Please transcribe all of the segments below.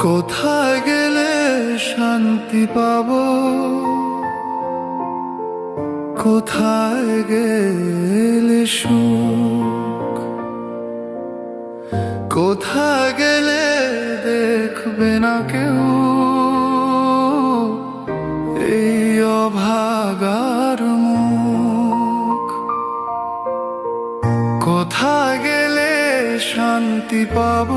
কোথায় গেলে শান্তি পাবো? কোথায় গেলে সুখ? কোথায় গেলে দেখবে না কেউ? এই অভাগার মুখ। কোথায় গেলে শান্তি পাব।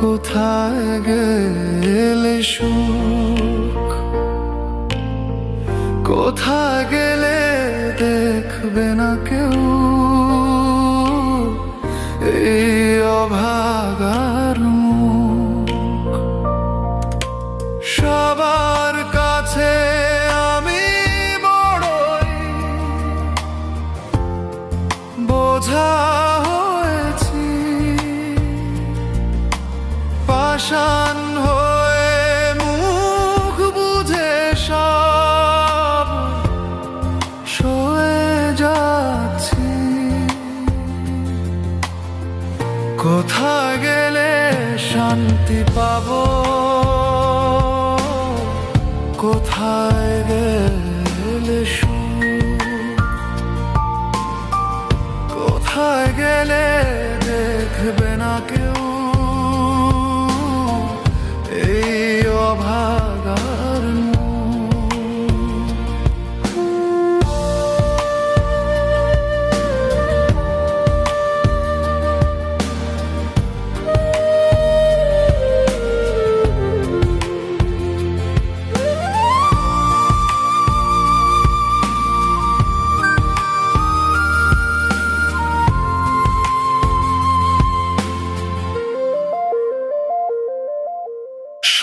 কোথায় গেলে সুখ? কোথায় গেলে দেখবে না কেউ? এই পাষাণ হয়ে মুখ বুঝে সব সয়ে যাচ্ছি। কোথায় গেলে শান্তি পাবো? কোথায় গেলে কোথায় গেলে দেখবে না কেউ?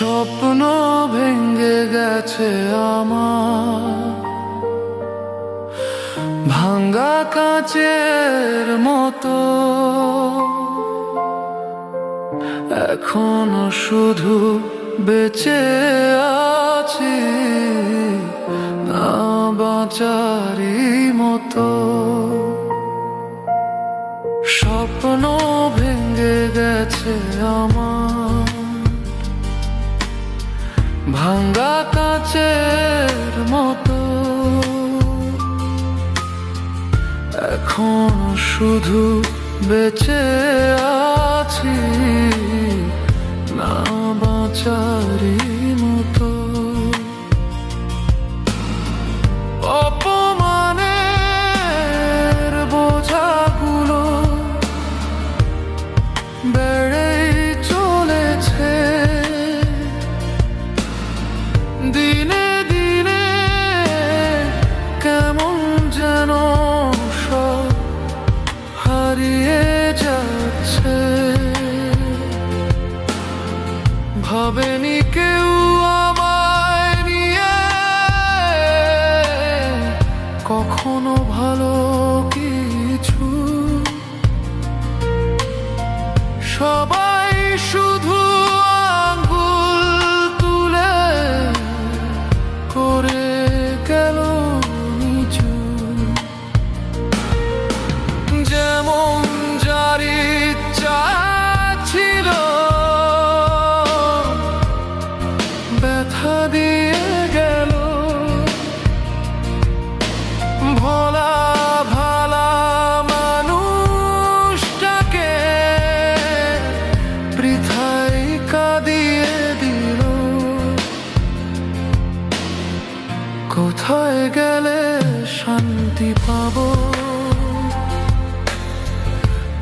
স্বপ্ন ভেঙে গেছে আমার। ভাঙ্গা কাচের মতো। এখনও শুধু বেঁচে আছি না বাঁচারই মতো। স্বপ্ন ভেঙে গেছে আমার। ভাঙ্গা কাচের মতো। এখন শুধু বেঁচে আছি না বাঁচারি হারিয়ে যাচ্ছে। ভাবেনি কেউ আমায় নিয়ে কখনো ভালো কিছু। সবাই বৃথাই কাঁদিয়ে দিল। কোথায় গেলে শান্তি পাবো?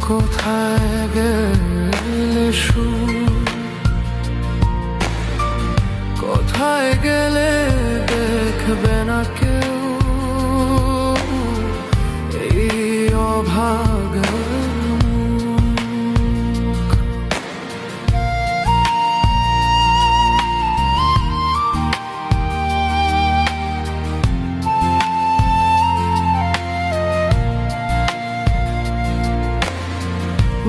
কোথায় গেলে সুখ? কোথায় গেলে দেখবে না কেউ? এই অভাগার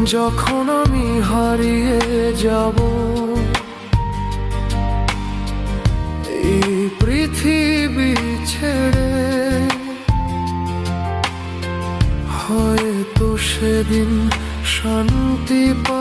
যখন আমি হারিয়ে যাব এই পৃথিবী ছেড়ে হয়তো সেদিন শান্তি পা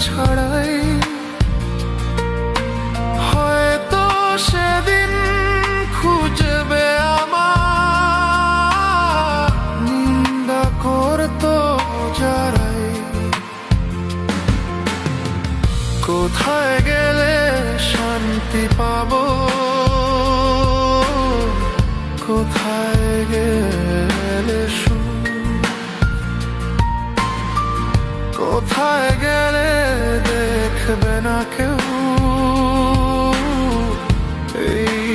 ছাড়াই। হয়তো সেদিন খুঁজবে আমার নিন্দা করতো যারাই। কোথায় গেলে শান্তি পাবো? কোথায় না কেউ এই